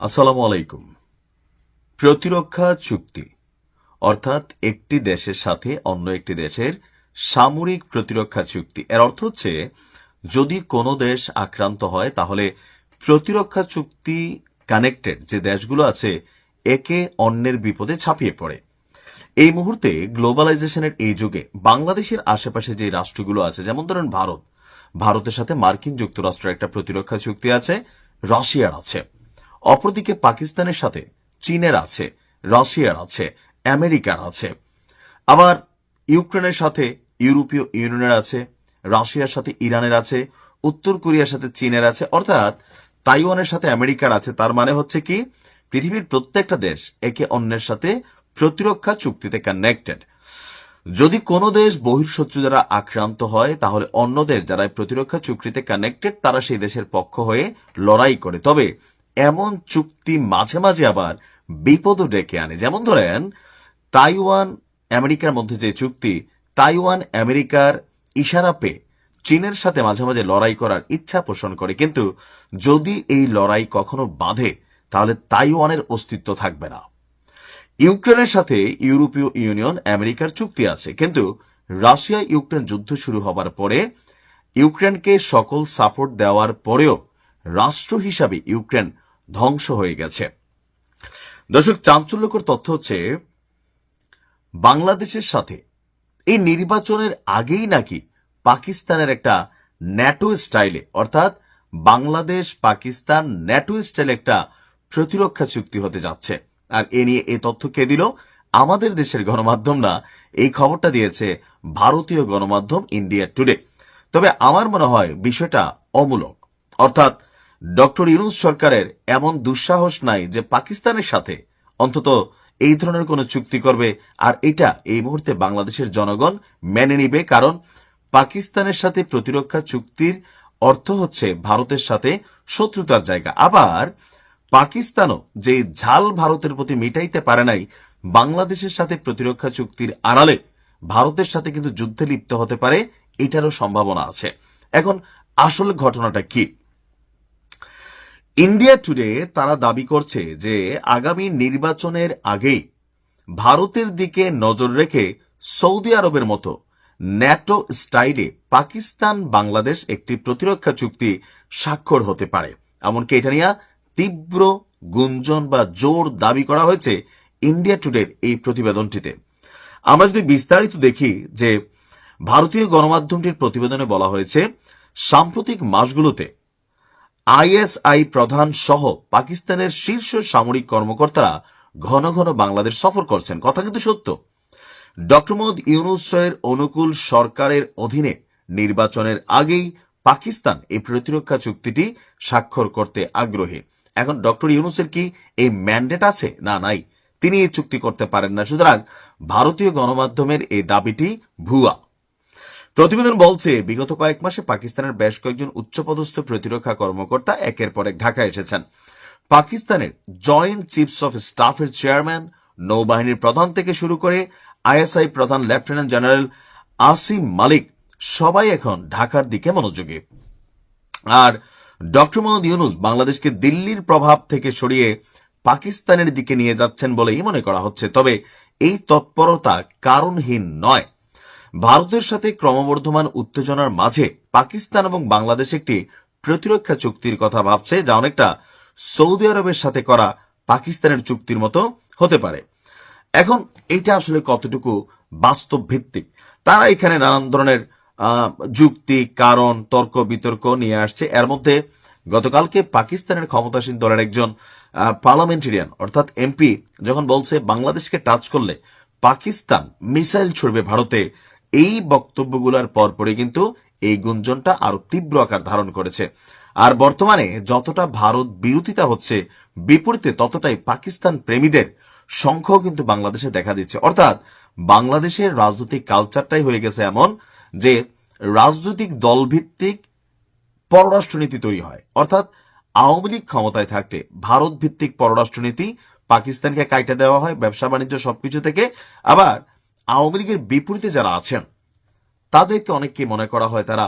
আসসালামু আলাইকুম। প্রতিরক্ষা চুক্তি, অর্থাৎ একটি দেশের সাথে অন্য একটি দেশের সামরিক প্রতিরক্ষা চুক্তি। এর অর্থ হচ্ছে, যদি কোনো দেশ আক্রান্ত হয়, তাহলে প্রতিরক্ষা চুক্তি কানেক্টেড যে দেশগুলো আছে, একে অন্যের বিপদে ছাপিয়ে পড়ে। এই মুহূর্তে গ্লোবালাইজেশনের এই যুগে বাংলাদেশের আশেপাশে যে রাষ্ট্রগুলো আছে, যেমন ধরেন ভারত, ভারতের সাথে মার্কিন যুক্তরাষ্ট্রের একটা প্রতিরক্ষা চুক্তি আছে, রাশিয়ার আছে। অপরদিকে পাকিস্তানের সাথে চীনের আছে, রাশিয়ার আছে, আমেরিকার আছে। আবার ইউক্রেনের সাথে ইউরোপীয় ইউনিয়নের আছে, রাশিয়ার সাথে ইরানের আছে, উত্তর কোরিয়ার সাথে চীনের আছে, অর্থাৎ তাইওয়ানের সাথে আমেরিকার আছে। তার মানে হচ্ছে কি, পৃথিবীর প্রত্যেকটা দেশ একে অন্যের সাথে প্রতিরক্ষা চুক্তিতে কানেক্টেড যদি কোনো দেশ বহির্শত্রু দ্বারা আক্রান্ত হয়, তাহলে অন্য দেশ যারা প্রতিরক্ষা চুক্তিতে কানেক্টেড তারা সেই দেশের পক্ষ হয়ে লড়াই করে। তবে এমন চুক্তি মাঝে মাঝে আবার বিপদও ডেকে আনে। যেমন ধরেন, তাইওয়ান আমেরিকার মধ্যে যে চুক্তি, তাইওয়ান আমেরিকার ইশারা পেয়ে চীনের সাথে মাঝে মাঝে লড়াই করার ইচ্ছা পোষণ করে। কিন্তু যদি এই লড়াই কখনো বাঁধে, তাহলে তাইওয়ানের অস্তিত্ব থাকবে না। ইউক্রেনের সাথে ইউরোপীয় ইউনিয়ন আমেরিকার চুক্তি আছে, কিন্তু রাশিয়া ইউক্রেন যুদ্ধ শুরু হবার পরে ইউক্রেনকে সকল সাপোর্ট দেওয়ার পরেও রাষ্ট্র হিসাবে ইউক্রেন ধ্বংস হয়ে গেছে। দর্শক, চাঞ্চল্যকর তথ্য হচ্ছে, বাংলাদেশের সাথে এই নির্বাচনের আগেই নাকি পাকিস্তানের একটা ন্যাটো স্টাইলে, অর্থাৎ বাংলাদেশ পাকিস্তান ন্যাটো স্টাইলে একটা প্রতিরক্ষা চুক্তি হতে যাচ্ছে। আর এ নিয়ে এই তথ্য কে দিল? আমাদের দেশের গণমাধ্যম না। এই খবরটা দিয়েছে ভারতীয় গণমাধ্যম ইন্ডিয়া টুডে। তবে আমার মনে হয় বিষয়টা অমূলক। অর্থাৎ ডক্টর ইউনুস সরকারের এমন দুঃসাহস নাই যে পাকিস্তানের সাথে অন্তত এই ধরনের কোনো চুক্তি করবে, আর এটা এই মুহূর্তে বাংলাদেশের জনগণ মেনে নিবে, কারণ পাকিস্তানের সাথে প্রতিরক্ষা চুক্তির অর্থ হচ্ছে ভারতের সাথে শত্রুতার জায়গা। আবার পাকিস্তানও যে ঝাল ভারতের প্রতি মিটাইতে পারে নাই, বাংলাদেশের সাথে প্রতিরক্ষা চুক্তির আড়ালে ভারতের সাথে কিন্তু যুদ্ধে লিপ্ত হতে পারে, এটারও সম্ভাবনা আছে। এখন আসল ঘটনাটা কি? ইন্ডিয়া টুডে তারা দাবি করছে যে আগামী নির্বাচনের আগেই ভারতের দিকে নজর রেখে সৌদি আরবের মতো ন্যাটো স্টাইলে পাকিস্তান বাংলাদেশ একটি প্রতিরক্ষা চুক্তি স্বাক্ষর হতে পারে। এমনকি এটা নিয়ে তীব্র গুঞ্জন বা জোর দাবি করা হয়েছে ইন্ডিয়া টুডের এই প্রতিবেদনটিতে। আমরা যদি বিস্তারিত দেখি যে ভারতীয় গণমাধ্যমটির প্রতিবেদনে বলা হয়েছে, সাম্প্রতিক মাসগুলোতে আইএসআই প্রধান সহ পাকিস্তানের শীর্ষ সামরিক কর্মকর্তারা ঘন ঘন বাংলাদেশ সফর করছেন। কথা কিন্তু সত্য। ডক্টর মোহাম্মদ ইউনুসের অনুকূল সরকারের অধীনে নির্বাচনের আগেই পাকিস্তান এই প্রতিরক্ষা চুক্তিটি স্বাক্ষর করতে আগ্রহী। এখন ডক্টর ইউনুসের কি এই ম্যান্ডেট আছে? না, নাই। তিনি এই চুক্তি করতে পারেন না। সুতরাং ভারতীয় গণমাধ্যমের এই দাবিটি ভুয়া। প্রতিবেদন বলছে, বিগত কয়েক মাসে পাকিস্তানের বেশ কয়েকজন উচ্চপদস্থ প্রতিরক্ষা কর্মকর্তা একের পর এক ঢাকায় এসেছেন। পাকিস্তানের জয়েন্ট চিফস অফ স্টাফের চেয়ারম্যান নৌবাহিনীর প্রধান থেকে শুরু করে আইএসআই প্রধান লেফটেন্যান্ট জেনারেল আসিম মালিক সবাই এখন ঢাকার দিকে মনোযোগী। আর ডক্টর মোহাম্মদ ইউনুস বাংলাদেশকে দিল্লির প্রভাব থেকে সরিয়ে পাকিস্তানের দিকে নিয়ে যাচ্ছেন বলেই মনে করা হচ্ছে। তবে এই তৎপরতা কারণহীন নয়। ভারতের সাথে ক্রমবর্ধমান উত্তেজনার মাঝে পাকিস্তান এবং বাংলাদেশ একটি প্রতিরক্ষা চুক্তির কথা ভাবছে, যা অনেকটা সৌদি আরবের সাথে করা পাকিস্তানের চুক্তির মতো হতে পারে। এখন এটা আসলে কতটুকু বাস্তব ভিত্তিক তারা এখানে নানান ধরনের যুক্তি, কারণ, তর্ক, বিতর্ক নিয়ে আসছে। এর মধ্যে গতকালকে পাকিস্তানের ক্ষমতাসীন দলের একজন পার্লামেন্টেরিয়ান, অর্থাৎ এমপি, যখন বলছে, বাংলাদেশকে টাচ করলে পাকিস্তান মিসাইল ছুড়বে ভারতে এই বক্তব্যগুলোর পরপরই কিন্তু এই গুঞ্জনটা আরও তীব্র আকার ধারণ করেছে। আর বর্তমানে যতটা ভারত বিরোধিতা হচ্ছে, বিপরীতে ততটাই পাকিস্তান প্রেমীদের সংখ্যাও কিন্তু বাংলাদেশে দেখা দিচ্ছে। অর্থাৎ বাংলাদেশের রাজনৈতিক কালচারটাই হয়ে গেছে এমন যে রাজনৈতিক দলভিত্তিক পররাষ্ট্রনীতি তৈরি হয়। অর্থাৎ আওয়ামী লীগ ক্ষমতায় থাকতে ভারত ভিত্তিক পররাষ্ট্রনীতি পাকিস্তানকে কাইটে দেওয়া হয় ব্যবসা বাণিজ্য সবকিছু থেকে। আবার আওয়ামী লীগের বিপরীতে যারা আছেন, তাদেরকে অনেককে মনে করা হয় তারা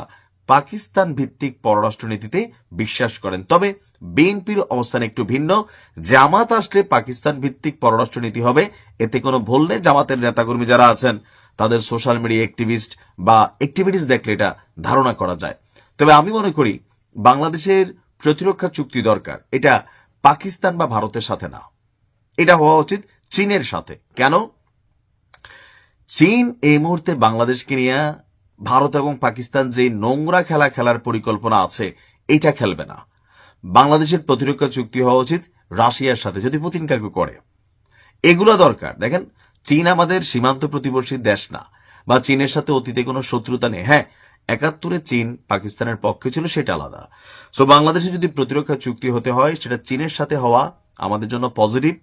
পাকিস্তান ভিত্তিক পররাষ্ট্রনীতিতে বিশ্বাস করেন। তবে বিএনপির অবস্থান একটু ভিন্ন। জামাত আসলে পাকিস্তান ভিত্তিক পররাষ্ট্রনীতি হবে, এতে কোনো ভুল নেই। জামাতের নেতাকর্মী যারা আছেন, তাদের সোশ্যাল মিডিয়া অ্যাক্টিভিস্ট বা অ্যাক্টিভিটিস দেখলে এটা ধারণা করা যায়। তবে আমি মনে করি, বাংলাদেশের প্রতিরক্ষা চুক্তি দরকার। এটা পাকিস্তান বা ভারতের সাথে না। এটা হওয়া উচিত চীনের সাথে। কেন? চীন এই মুহূর্তে বাংলাদেশকে নিয়ে ভারত এবং পাকিস্তান যে নোংরা খেলা খেলার পরিকল্পনা আছে, এটা খেলবে না। বাংলাদেশের প্রতিরক্ষা চুক্তি হওয়া উচিত রাশিয়ার সাথে, যদি পুতিন কাকু করে। এগুলো দরকার। দেখেন, চীন আমাদের সীমান্ত প্রতিবর্ষী দেশ না, বা চীনের সাথে অতীতে কোনো শত্রুতা নেই। হ্যাঁ একাত্তরে চীন পাকিস্তানের পক্ষে ছিল, সেটা আলাদা। সো বাংলাদেশে যদি প্রতিরক্ষা চুক্তি হতে হয়, সেটা চীনের সাথে হওয়া আমাদের জন্য পজিটিভ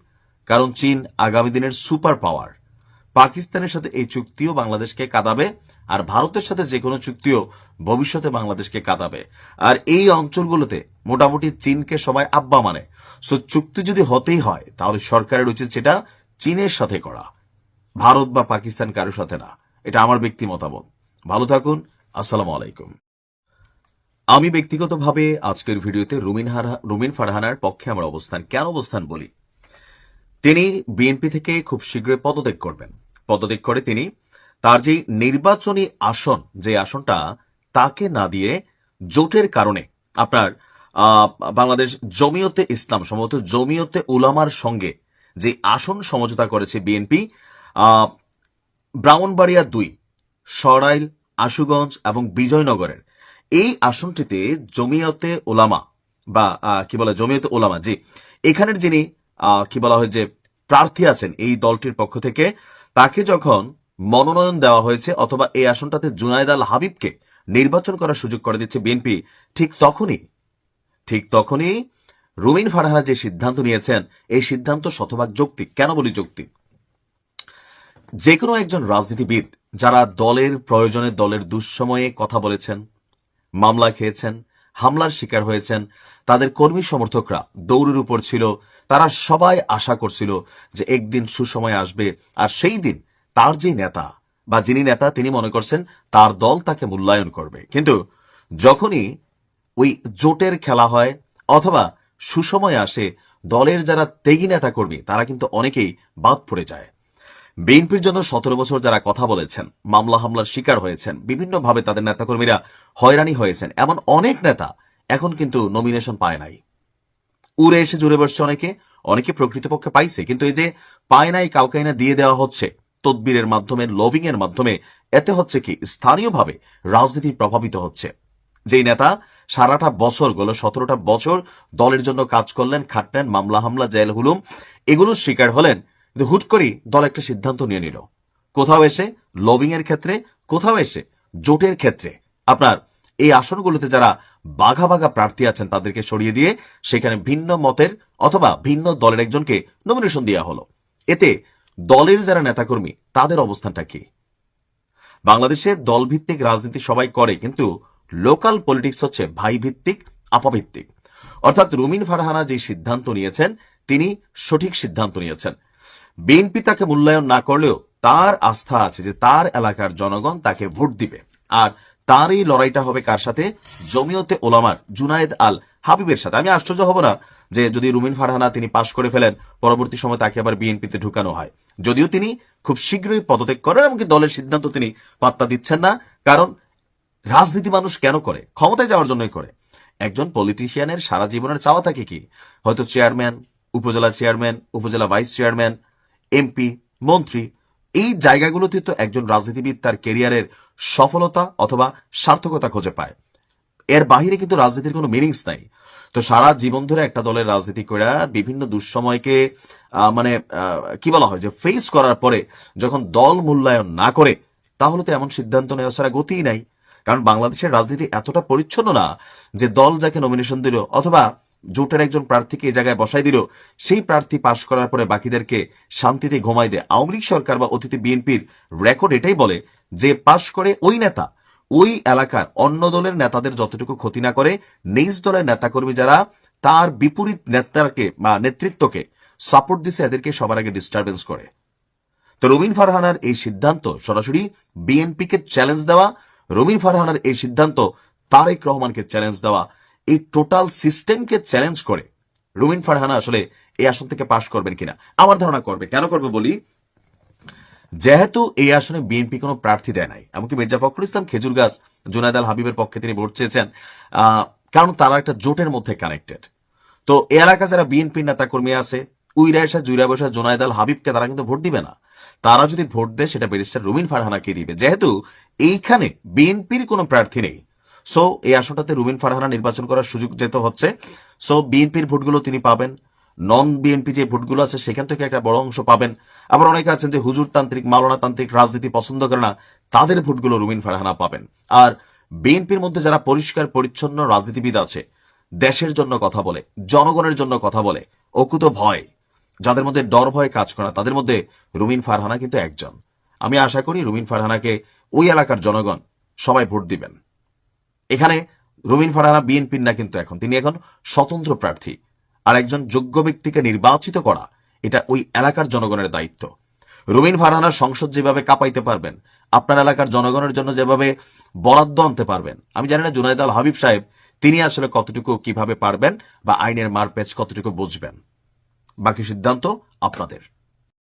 কারণ চীন আগামী দিনের সুপার পাওয়ার পাকিস্তানের সাথে এই চুক্তিও বাংলাদেশকে কাঁদাবে আর ভারতের সাথে যে কোনো চুক্তিও ভবিষ্যতে বাংলাদেশকে কাঁদাবে। আর এই অঞ্চলগুলোতে মোটামুটি চীনকে সবাই আব্বা মানে। সো চুক্তি যদি হতেই হয়, তাহলে সরকারের উচিত সেটা চীনের সাথে করা। ভারত বা পাকিস্তান কারোর সাথে না। এটা আমার ব্যক্তি মতামত। ভালো থাকুন। আসসালামু আলাইকুম। আমি ব্যক্তিগতভাবে আজকের ভিডিওতে রুমিন রুমিন ফারহানার পক্ষে আমার অবস্থান, কেন অবস্থান বলি? তিনি বিএনপি থেকে খুব শীঘ্রই পদত্যাগ করবেন। পদত্যাগ করে তিনি তার যে নির্বাচনী আসন, যে আসনটা, তাকে না দিয়ে জোটের কারণে আপনার বাংলাদেশ জমিয়তে ইসলাম, সম্ভবত জমিয়তে উলামার সঙ্গে যে আসন সমঝোতা করেছে বিএনপি ব্রাহ্মণবাড়িয়া দুই, সরাইল, আশুগঞ্জ এবং বিজয়নগরের। এই আসনটিতে জমিয়তে ওলামা বা কি বলে, জমিয়তে ওলামা জি, এখানের যিনি কি বলা হয় যে প্রার্থী আছেন এই দলটির পক্ষ থেকে তাকে যখন মনোনয়ন দেওয়া হয়েছে অথবা এই আসনটাতে জুনায়দ আল হাবিবকে নির্বাচন করার সুযোগ করে দিচ্ছে বিএনপি, ঠিক তখনই ঠিক তখনই রুমিন ফারহানা যে সিদ্ধান্ত নিয়েছেন, এই সিদ্ধান্ত শতভাগ যৌক্তিক। কেন বলি যৌক্তিক? যে কোনো একজন রাজনীতিবিদ যারা দলের প্রয়োজনে দলের দুঃসময়ে কথা বলেছেন, মামলা খেয়েছেন হামলার শিকার হয়েছেন। তাদের কর্মী সমর্থকরা দৌড়ের উপর ছিল। তারা সবাই আশা করছিল যে একদিন সুসময় আসবে। আর সেই দিন তার যে নেতা বা যিনি নেতা, তিনি মনে করছেন তার দল তাকে মূল্যায়ন করবে। কিন্তু যখনই ওই জোটের খেলা হয় অথবা সুসময় আসে, দলের যারা তেগি নেতা কর্মী তারা কিন্তু অনেকেই বাদ পড়ে যায়। বিএনপির জন্য সতেরো বছর যারা কথা বলেছেন, মামলা হামলার শিকার হয়েছেন, বিভিন্নভাবে তাদের নেতাকর্মীরা হয়রানি হয়েছেন, এমন অনেক নেতা এখন কিন্তু নমিনেশন পায় নাই। উড়ে এসে জুড়ে বসছে অনেকে অনেকে প্রকৃতপক্ষে পাইছে, কিন্তু এই যে পায় নাই, কাউকে না দিয়ে দেওয়া হচ্ছে, তদবিরের মাধ্যমে লভিং এর মাধ্যমে, এতে হচ্ছে কি, স্থানীয়ভাবে রাজনীতি প্রভাবিত হচ্ছে। যেই নেতা সারাটা বছর গেল, সতেরোটা বছর দলের জন্য কাজ করলেন, খাটলেন, মামলা হামলা জেল হুলুম এগুলোর শিকার হলেন কিন্তু হুট করেই দল একটা সিদ্ধান্ত নিয়ে নিল। কোথাও এসে লবিং এর ক্ষেত্রে, কোথাও এসে জোটের ক্ষেত্রে। আপনার এই আসনগুলোতে যারা বাঘা বাঘা প্রার্থী আছেন তাদেরকে সরিয়ে দিয়ে সেখানে ভিন্ন মতের অথবা ভিন্ন দলের একজনকে নমিনেশন দেওয়া হলো। এতে দলের যারা নেতাকর্মী, তাদের অবস্থানটা কি? বাংলাদেশে দলভিত্তিক রাজনীতি সবাই করে, কিন্তু লোকাল পলিটিক্স হচ্ছে ভাই ভিত্তিক আপাভিত্তিক। অর্থাৎ রুমিন ফারহানা যে সিদ্ধান্ত নিয়েছেন, তিনি সঠিক সিদ্ধান্ত নিয়েছেন। বিএনপি তাকে মূল্যায়ন না করলেও তার আস্থা আছে যে তার এলাকার জনগণ তাকে ভোট দিবে। আর তার এই লড়াইটা হবে কার সাথে? জমিয়তে ওলামার জুনায়েদ আল হাবিবের সাথে। আমি আশ্চর্য হব না যে যদি রুমিন ফারহানা তিনি পাশ করে ফেলেন, পরবর্তী সময় তাকে আবার বিএনপিতে ঢুকানো হয়। যদিও তিনি খুব শীঘ্রই পদত্যাগ করেন এমনকি দলের সিদ্ধান্ত তিনি পাত্তা দিচ্ছেন না, কারণ রাজনীতি মানুষ কেন করে? ক্ষমতায় যাওয়ার জন্যই করে। একজন পলিটিশিয়ানের সারা জীবনের চাওয়া থাকে কি? হয়তো চেয়ারম্যান উপজেলা চেয়ারম্যান উপজেলা ভাইস চেয়ারম্যান এমপি, মন্ত্রী, এই জায়গাগুলোতে তো একজন রাজনীতিবিদ তার কেরিয়ারের সফলতা অথবা সার্থকতা খুঁজে পায়। এর বাহিরে কিন্তু রাজনীতির কোনো মিনিংস নাই। তো সারা জীবন ধরে একটা দলের রাজনীতি করে বিভিন্ন দুঃসময়কে মানে কি বলা হয় যে ফেস করার পরে যখন দল মূল্যায়ন না করে, তাহলে তো এমন সিদ্ধান্ত নেওয়া ছাড়া গতিই নাই। কারণ বাংলাদেশের রাজনীতি এতটা পরিচ্ছন্ন না যে দল যাকে নমিনেশন দিল অথবা জোটের একজন প্রার্থীকে এই জায়গায় বসাই দিল। সেই প্রার্থী পাশ করার পরে বাকিদেরকে শান্তিতে ঘুমাই দেয়। আওয়ামী লীগ সরকার বা অতীতে বিএনপির রেকর্ড এটাই বলে যে পাশ করে ওই নেতা, ওই এলাকার অন্য দলের নেতাদের যতটুকু ক্ষতি না করে, নিজ দলের নেতাকর্মী যারা, তার বিপরীত নেতাকে বা নেতৃত্বকে সাপোর্ট দিছে, এদেরকে সবার আগে ডিস্টারবেন্স করে। তো রুমিন ফারহানার এই সিদ্ধান্ত সরাসরি বিএনপিকে চ্যালেঞ্জ দেওয়া রুমিন ফারহানার এই সিদ্ধান্ত তারেক রহমানকে চ্যালেঞ্জ দেওয়া এই টোটাল সিস্টেমকে চ্যালেঞ্জ করে রুমিন ফারহানা আসলে এই আসন থেকে পাশ করবেন কিনা? আমার ধারণা করবে। কেন করবে বলি? যেহেতু এই আসনে বিএনপি কোনো প্রার্থী দেয় নাই, এমনকি মির্জা ফখরুল ইসলাম, খেজুর গাছ, জুনায়দ আল হাবিবের পক্ষে তিনি ভোট চেয়েছেন কারণ তারা একটা জোটের মধ্যে কানেক্টেড তো এ এলাকার যারা বিএনপির নেতা কর্মী আছে, উইরা এসা, জুইরা বসা, জোনায়দ আল হাবিবকে তারা কিন্তু ভোট দিবে না। তারা যদি ভোট দেয়, সেটা ব্যারিস্টার রুমিন ফারহানাকে দিবে। যেহেতু এইখানে বিএনপির কোনো প্রার্থী নেই সো এই আসনটাতে রুমিন ফারহানা নির্বাচন করার সুযোগ যেতে হচ্ছে সো বিএনপির ভোটগুলো তিনি পাবেন। নন বিএনপি যে ভোটগুলো আছে, সেখান থেকে একটা বড় অংশ পাবেন। আবার অনেকে আছেন যে হুজুর তান্ত্রিক, মাওলানা তান্ত্রিক, রাজনীতি পছন্দ করে না, তাদের ভোটগুলো রুমিন ফারহানা পাবেন। আর বিএনপির মধ্যে যারা পরিষ্কার, পরিচ্ছন্ন রাজনীতিবিদ আছে, দেশের জন্য কথা বলে, জনগণের জন্য কথা বলে, অকুত ভয়, যাদের মধ্যে ডর ভয় কাজ করে তাদের মধ্যে রুমিন ফারহানা কিন্তু একজন। আমি আশা করি রুমিন ফারহানাকে ওই এলাকার জনগণ সবাই ভোট দিবেন। এখানে রুমিন ফারহানা, বিএনপির না কিন্তু এখন। তিনি এখন স্বতন্ত্র প্রার্থী। আর একজন যোগ্য ব্যক্তিকে নির্বাচিত করা, এটা ওই এলাকার জনগণের দায়িত্ব। রুমিন ফারহানার সংসদ যেভাবে কাঁপাইতে পারবেন, আপনার এলাকার জনগণের জন্য যেভাবে বরাদ্দ আনতে পারবেন, আমি জানি না জুনাইদ আল হাবিব সাহেব, তিনি আসলে কতটুকু কীভাবে পারবেন বা আইনের মারপ্যাচ কতটুকু বুঝবেন। বাকি সিদ্ধান্ত আপনাদের।